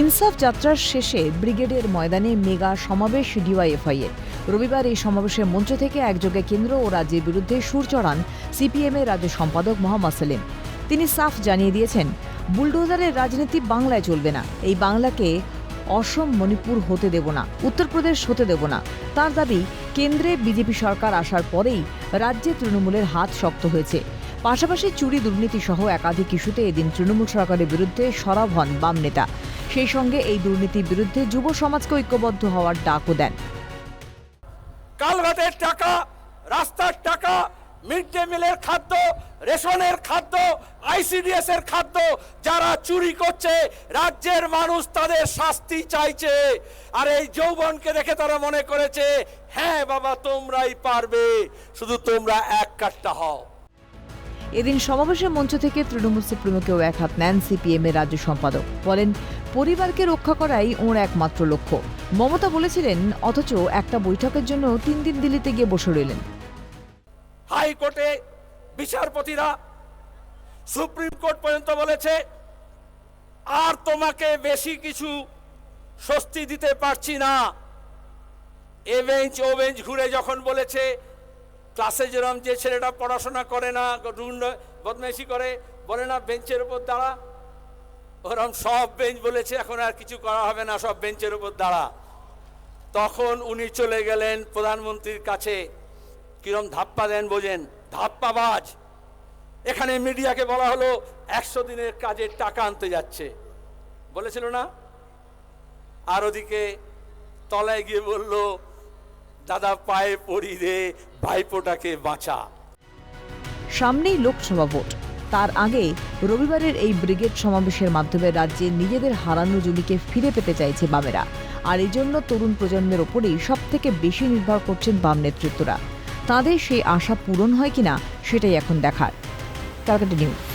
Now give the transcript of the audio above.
ইনসাফ যাত্রার শেষে ব্রিগেডের ময়দানে মেগা সমাবেশ ডিওয়াইএফআই এর রবিবার এই সমাবেশের মঞ্চ থেকে একযোগে কেন্দ্র ও রাজ্যের বিরুদ্ধে সুর চড়ান সিপিএম এর রাজ্য সম্পাদক মোহাম্মদ সেলিম। তিনি সাফ জানিয়ে দিয়েছেন, বুলডোজারের রাজনীতি বাংলায় চলবে না, এই বাংলাকে অসম মণিপুর হতে দেব না উত্তরপ্রদেশ হতে দেব না। তার দাবি, কেন্দ্রে বিজেপি সরকার আসার পরেই রাজ্যে তৃণমূলের হাত শক্ত হয়েছে। পাশাপাশি চুরি দুর্নীতি সহ একাধিক ইস্যুতে এদিন তৃণমূল সরকারের বিরুদ্ধে সরব হন বাম নেতা। সেই সঙ্গে এই দুর্নীতির বিরুদ্ধে যুব সমাজকে ঐক্যবদ্ধ হওয়ার ডাকও দেন। কালভাতের টাকা রাস্তার টাকা মিড ডে মিলের খাদ্য রেশনের খাদ্য আইসিডিএস এর খাদ্য যারা চুরি করছে রাজ্যের মানুষ তাদের শাস্তি চাইছে। আর এই যৌবনকে দেখে তারা মনে করেছে হ্যাঁ বাবা তোমরাই পারবে শুধু তোমরা এক কাটটা হও। এদিন সমাবেশের মঞ্চ থেকে তৃণমূল সুপ্রিমোকেও এক হাত নেন সিপিএম এর রাজ্য সম্পাদক। বলেন পরিবারকে রক্ষা করাই ওর একমাত্র লক্ষ্য। মমতা বলেছিলেন, অথচ একটা বৈঠকের জন্য তিন দিন দিল্লিতে গিয়ে বসে রইলেন। হাইকোর্টে বিচারপতিরা সুপ্রিম কোর্ট পর্যন্ত বলেছে, আর তোমাকে বেশি কিছু স্বস্তি দিতে পারছি না। এ বেঞ্চ, ও বেঞ্চ ঘুরে যখন বলেছে, ক্লাসে যেরকম যে ছেলেটা পড়াশোনা করে না বদমাইশি করে, বলে না বেঞ্চের উপর দাঁড়া। ওরম সব বেঞ্চ বলেছে, এখন আর কিছু করা হবে না, সব বেঞ্চের উপর দাঁড়া। তখন উনি চলে গেলেন প্রধানমন্ত্রীর কাছে। কিরম ধাপ্পা দেন বোঝেন, ধাপ্পাবাজ। এখানে মিডিয়াকে বলা হলো, একশো দিনের কাজের টাকা আনতে যাচ্ছে। বলেছিল না? আর ওদিকে তলায় গিয়ে বলল, দাদা পায়ে পড়ি রে ভাইপোটাকে বাঁচা। সামনেই লোকসভা ভোট। তার আগে রবিবারের এই ব্রিগেড সমাবেশের মাধ্যমে রাজ্যে নিজেদের হারানো জমিকে ফিরে পেতে চাইছে বামেরা। আর এই জন্য তরুণ প্রজন্মের ওপরেই সব থেকে বেশি নির্ভর করছেন বাম নেতৃত্বরা। তাদের সেই আশা পূরণ হয় কিনা, সেটাই এখন দেখার। Calcutta news.